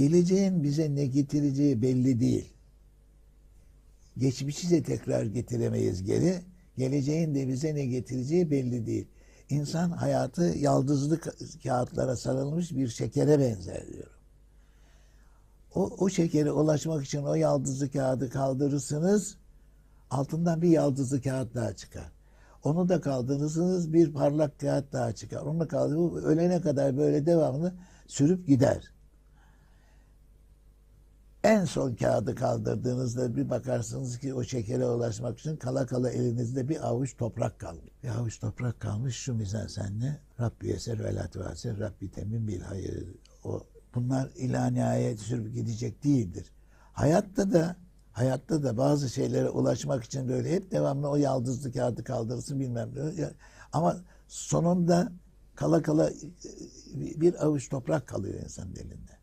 Geleceğin bize ne getireceği belli değil. Geçmişi de tekrar getiremeyiz geri. Geleceğin de bize ne getireceği belli değil. İnsan hayatı yaldızlı ka- kağıtlara sarılmış bir şekere benzer diyorum. O, o şekere ulaşmak için o yaldızlı kağıdı kaldırırsınız, altından bir yaldızlı kağıt daha çıkar. Onu da kaldırırsınız, bir parlak kağıt daha çıkar. Onu da kaldırır, bu ölene kadar böyle devamlı sürüp gider. En son kağıdı kaldırdığınızda bir bakarsınız ki o şekere ulaşmak için kala kala elinizde bir avuç toprak kalmış. Bir avuç toprak kalmış şu mizensenle Rabbi eser ve la tuasir Rabbi temin bil hayır. O, bunlar ila nihayet sürüp gidecek değildir. Hayatta da hayatta da bazı şeylere ulaşmak için böyle hep devamlı o yaldızlı kağıdı kaldırırsın bilmem ne. Ama sonunda kala kala e, bir avuç toprak kalıyor insanın elinde.